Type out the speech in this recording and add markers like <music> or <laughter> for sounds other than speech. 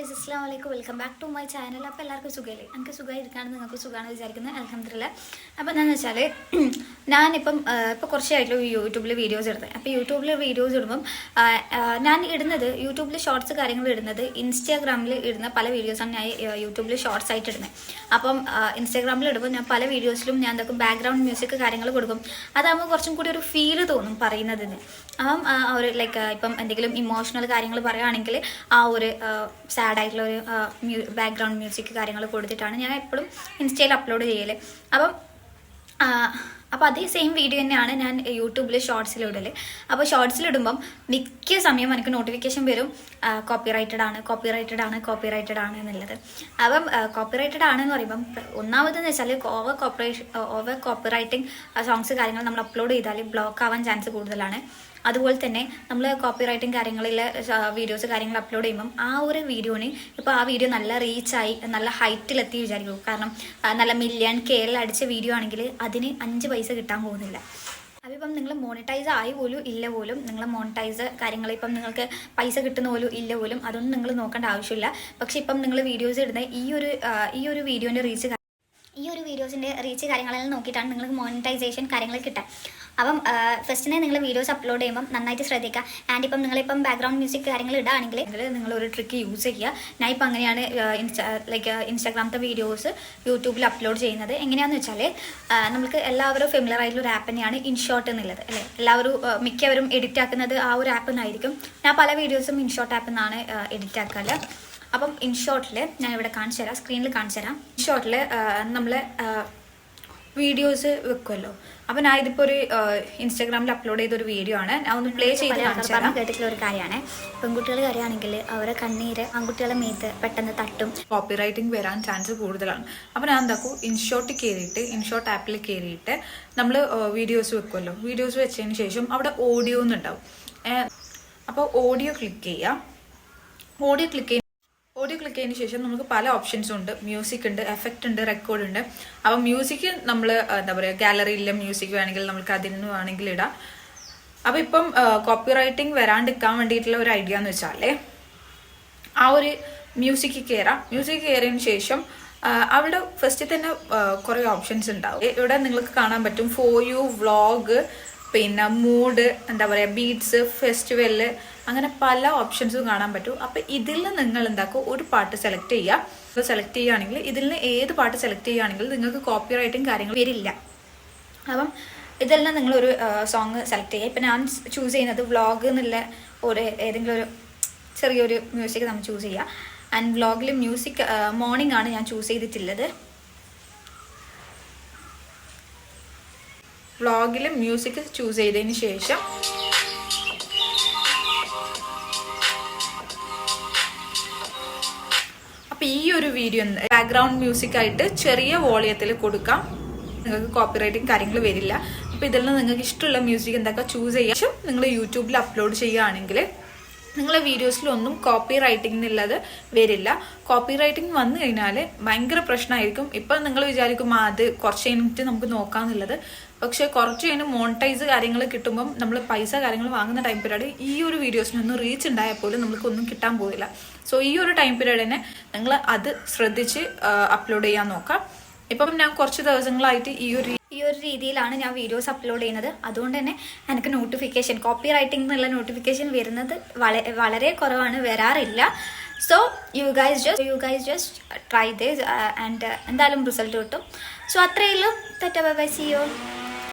Guys അസ്സാം വലൈക്കും welcome back to my channel അപ്പോൾ എല്ലാവർക്കും സുഖമല്ലേ എനിക്ക് സുഖമായിരിക്കാണെന്ന് നിങ്ങൾക്ക് സുഖമാണെന്ന് വിചാരിക്കുന്നത്. അലഹമില്ല അപ്പോൾ എന്താണെന്ന് വെച്ചാൽ <clears throat> ഞാനിപ്പം ഇപ്പോൾ കുറച്ചായിട്ടുള്ള യൂട്യൂബിൽ വീഡിയോസ് ഇടുന്നത്. അപ്പോൾ യൂട്യൂബിൽ വീഡിയോസ് ഇടുമ്പം ഞാൻ ഇടുന്നത് യൂട്യൂബിൽ ഷോർട്സ് കാര്യങ്ങൾ ഇടുന്നത് ഇൻസ്റ്റാഗ്രാമിൽ ഇടുന്ന പല വീഡിയോസാണ് ഞാൻ യൂട്യൂബിൽ ഷോർട്സ് ആയിട്ട് ഇടുന്നത്. അപ്പം ഇൻസ്റ്റാഗ്രാമിൽ ഇടുമ്പോൾ ഞാൻ പല വീഡിയോസിലും ഞാൻ എന്തൊക്കെ ബാക്ക്ഗ്രൗണ്ട് മ്യൂസിക് കാര്യങ്ങൾ കൊടുക്കും. അതാകുമ്പോൾ കുറച്ചും കൂടി ഒരു ഫീൽ തോന്നും പറയുന്നതിന്. അപ്പം ഒരു ലൈക്ക് ഇപ്പം എന്തെങ്കിലും ഇമോഷണൽ കാര്യങ്ങൾ പറയുകയാണെങ്കിൽ ആ ഒരു ആയിട്ടുള്ള ഒരു ബാക്ക്ഗ്രൗണ്ട് മ്യൂസിക് കാര്യങ്ങൾ കൊടുത്തിട്ടാണ് ഞാൻ എപ്പോഴും ഇൻസ്റ്റയിൽ അപ്ലോഡ് ചെയ്യൽ അപ്പം അപ്പോൾ അതേ സെയിം വീഡിയോ തന്നെയാണ് ഞാൻ യൂട്യൂബിൽ ഷോർട്സിൽ ഷോർട്സിലിടൽ അപ്പോൾ ഷോർട്സിലിടുമ്പം മിക്ക സമയം എനിക്ക് നോട്ടിഫിക്കേഷൻ വരും കോപ്പിറൈറ്റഡ് ആണ് കോപ്പിറൈറ്റഡ് ആണ് കോപ്പിറൈറ്റഡ് ആണ് എന്നുള്ളത്. അപ്പം കോപ്പിറൈറ്റഡ് എന്ന് പറയുമ്പം ഒന്നാമതെന്ന് വെച്ചാൽ over cooperation over copyrighting songs കാര്യങ്ങൾ നമ്മൾ അപ്ലോഡ് ചെയ്താൽ ബ്ലോക്ക് ആവാൻ ചാൻസ് കൂടുതലാണ്. അതുപോലെ തന്നെ നമ്മൾ കോപ്പി റൈറ്റിംഗ് കാര്യങ്ങളിൽ വീഡിയോസ് കാര്യങ്ങൾ അപ്ലോഡ് ചെയ്യുമ്പം ആ ഒരു വീഡിയോന് ഇപ്പോൾ ആ വീഡിയോ നല്ല റീച്ചായി നല്ല ഹൈറ്റിലെത്തി വിചാരിക്കും. കാരണം നല്ല മില്യൺ കെയറിൽ അടിച്ച വീഡിയോ ആണെങ്കിൽ അതിന് അഞ്ച് പൈസ കിട്ടാൻ പോകുന്നില്ല. അതിപ്പം നിങ്ങൾ മോണിറ്റൈസ് ആയി പോലും ഇല്ല പോലും നിങ്ങൾ മോണിറ്റൈസ് കാര്യങ്ങൾ ഇപ്പം നിങ്ങൾക്ക് പൈസ കിട്ടുന്ന പോലും ഇല്ല പോലും അതൊന്നും നിങ്ങൾ നോക്കേണ്ട ആവശ്യമില്ല. പക്ഷേ ഇപ്പം നിങ്ങൾ വീഡിയോസ് ഇടുന്ന ഈ ഒരു ഈ ഒരു വീഡിയോന്റെ റീച്ച് ഈ ഒരു വീഡിയോസിന്റെ റീച്ച് കാര്യങ്ങളെല്ലാം നോക്കിയിട്ടാണ് നിങ്ങൾക്ക് മോണിറ്റൈസേഷൻ കാര്യങ്ങൾ കിട്ടുക. അപ്പം ഫസ്റ്റിനെ നിങ്ങൾ വീഡിയോസ് അപ്ലോഡ് ചെയ്യുമ്പോൾ നന്നായിട്ട് ശ്രദ്ധിക്കുക. ആൻഡ് ഇപ്പം നിങ്ങളിപ്പം ബാക്ക്ഗ്രൗണ്ട് മ്യൂസിക് കാര്യങ്ങൾ ഇടുകയാണെങ്കിൽ നിങ്ങൾ ഒരു ട്രിക്ക് യൂസ് ചെയ്യുക. ഞാൻ ഇപ്പം അങ്ങനെയാണ് ഇൻസ്റ്റാ ലൈക്ക് ഇൻസ്റ്റാഗ്രാമത്തെ വീഡിയോസ് യൂട്യൂബിൽ അപ്ലോഡ് ചെയ്യുന്നത്. എങ്ങനെയാണെന്ന് വെച്ചാൽ നമുക്ക് എല്ലാവരും ഫെമിലർ ആയിട്ടുള്ള ഒരു ആപ്പ് തന്നെയാണ് ഇൻഷോട്ട് എന്നുള്ളത് അല്ലേ? എല്ലാവരും മിക്കവരും എഡിറ്റ് ആക്കുന്നത് ആ ഒരു ആപ്പ് നിന്നായിരിക്കും ഞാൻ പല വീഡിയോസും ഇൻഷോട്ട് ആപ്പിൽ നിന്നാണ് എഡിറ്റ് ആക്കാറ്. അപ്പം ഇൻഷോർട്ടിൽ ഞാൻ ഇവിടെ കാണിച്ചു തരാം സ്ക്രീനിൽ കാണിച്ചു തരാം. ഇൻഷോട്ടിൽ നമ്മൾ വീഡിയോസ് വെക്കുമല്ലോ അപ്പം ഞാൻ ഇതിപ്പോൾ ഒരു ഇൻസ്റ്റാഗ്രാമിൽ അപ്ലോഡ് ചെയ്ത ഒരു വീഡിയോ ആണ്. ഞാൻ ഒന്ന് പ്ലേ ചെയ്ത് കേട്ടിട്ടുള്ള ഒരു കാര്യമാണ്. പെൺകുട്ടികൾ കാര്യമാണെങ്കിൽ അവരെ കണ്ണീര് ആൺകുട്ടികളെ മേത്ത് പെട്ടെന്ന് തട്ടും. കോപ്പി റൈറ്റിംഗ് വരാൻ ചാൻസ് കൂടുതലാണ്. അപ്പം ഞാൻ എന്താക്കും ഇൻഷോട്ട് കയറിയിട്ട് ഇൻഷോട്ട് ആപ്പിൽ കയറിയിട്ട് നമ്മൾ വീഡിയോസ് വെക്കുമല്ലോ വീഡിയോസ് വെച്ചതിന് ശേഷം അവിടെ ഓഡിയോ എന്നുണ്ടാവും അപ്പോൾ ഓഡിയോ ക്ലിക്ക് ചെയ്യുക ഓഡിയോ ക്ലിക്ക് ചെയ്യുക ഓഡിയോ ക്ലിക്ക് ചെയ്തതിന് ശേഷം നമുക്ക് പല ഓപ്ഷൻസും ഉണ്ട്. മ്യൂസിക് ഉണ്ട് എഫക്റ്റ് ഉണ്ട് റെക്കോർഡ് ഉണ്ട്. അപ്പം മ്യൂസിക് നമ്മൾ എന്താ പറയുക ഗാലറിയിലെ മ്യൂസിക് വേണമെങ്കിൽ നമുക്ക് അതിൽ നിന്ന് വേണമെങ്കിൽ ഇടാം. അപ്പോൾ ഇപ്പം കോപ്പി റൈറ്റിംഗ് വരാണ്ടിരിക്കാൻ വേണ്ടിയിട്ടുള്ള ഒരു ഐഡിയ എന്ന് വെച്ചാൽ ആ ഒരു മ്യൂസിക് കയറാം മ്യൂസിക് കയറിയതിന് ശേഷം അവിടെ ഫസ്റ്റ് തന്നെ കുറേ ഓപ്ഷൻസ് ഉണ്ടാവും. ഇവിടെ നിങ്ങൾക്ക് കാണാൻ പറ്റും ഫോർ യു വ്ളോഗ് പിന്നെ മൂഡ് എന്താ പറയുക ബീറ്റ്സ് ഫെസ്റ്റിവൽ അങ്ങനെ പല ഓപ്ഷൻസും കാണാൻ പറ്റും. അപ്പം ഇതിൽ നിങ്ങൾ എന്താക്കും ഒരു പാട്ട് സെലക്ട് ചെയ്യുക സെലക്ട് ചെയ്യുകയാണെങ്കിൽ ഇതിൽ നിന്ന് ഏത് പാട്ട് സെലക്ട് ചെയ്യുകയാണെങ്കിൽ നിങ്ങൾക്ക് കോപ്പി റൈറ്റും കാര്യങ്ങളും വരില്ല. അപ്പം ഇതെല്ലാം നിങ്ങളൊരു സോങ് സെലക്ട് ചെയ്യുക. ഇപ്പം ഞാൻ ചൂസ് ചെയ്യുന്നത് വ്ളോഗ് എന്നുള്ള ഒരു ഏതെങ്കിലും ഒരു ചെറിയൊരു മ്യൂസിക് നമ്മൾ ചൂസ് ചെയ്യുക. ആൻഡ് വ്ളോഗിൽ മ്യൂസിക് മോർണിംഗ് ആണ് ഞാൻ ചൂസ് ചെയ്തിട്ടുള്ളത്. വ്ളോഗിൽ മ്യൂസിക് ചൂസ് ചെയ്തതിന് ശേഷം അപ്പൊ ഈ ഒരു വീഡിയോ ബാക്ക്ഗ്രൗണ്ട് മ്യൂസിക് ആയിട്ട് ചെറിയ വോളിയത്തിൽ കൊടുക്കാം. നിങ്ങൾക്ക് കോപ്പിറൈറ്റിംഗ് കാര്യങ്ങൾ വരില്ല. അപ്പൊ ഇതിൽ നിന്ന് നിങ്ങൾക്ക് ഇഷ്ടമുള്ള മ്യൂസിക് എന്തൊക്കെ ചൂസ് ചെയ്യാം. നിങ്ങൾ യൂട്യൂബിൽ അപ്ലോഡ് ചെയ്യുകയാണെങ്കിൽ നിങ്ങളെ വീഡിയോസിലൊന്നും കോപ്പി റൈറ്റിംഗ് എന്നുള്ളത് വരില്ല. കോപ്പി റൈറ്റിംഗ് വന്നു കഴിഞ്ഞാൽ ഭയങ്കര പ്രശ്നമായിരിക്കും. ഇപ്പം നിങ്ങൾ വിചാരിക്കും അത് കുറച്ച് കഴിഞ്ഞിട്ട് നമുക്ക് നോക്കാന്നുള്ളത്. പക്ഷെ കുറച്ച് കഴിഞ്ഞ് മോണിറ്റൈസ് കാര്യങ്ങൾ കിട്ടുമ്പം നമ്മൾ പൈസ കാര്യങ്ങൾ വാങ്ങുന്ന ടൈം പീരീഡ് ഈ ഒരു വീഡിയോസിനൊന്നും റീച്ച് ഉണ്ടായാൽ പോലും നമുക്കൊന്നും കിട്ടാൻ പോകില്ല സോ ഈ ഒരു ടൈം പീരീഡ് തന്നെ നിങ്ങൾ അത് ശ്രദ്ധിച്ച് അപ്ലോഡ് ചെയ്യാൻ നോക്കാം. ഇപ്പം ഞാൻ കുറച്ച് ദിവസങ്ങളായിട്ട് ഈ ഒരു ഈ ഒരു രീതിയിലാണ് ഞാൻ വീഡിയോസ് അപ്ലോഡ് ചെയ്യുന്നത്. അതുകൊണ്ട് തന്നെ എനിക്ക് നോട്ടിഫിക്കേഷൻ കോപ്പി റൈറ്റിംഗ് എന്നുള്ള നോട്ടിഫിക്കേഷൻ വരുന്നത് വളരെ വളരെ കുറവാണ് വരാറില്ല. So you guys just you guys just try this and എന്തായാലും റിസൾട്ട് കിട്ടും. സോ അത്രയേ ഉള്ളൂ. തെറ്റ ബൈ സി യു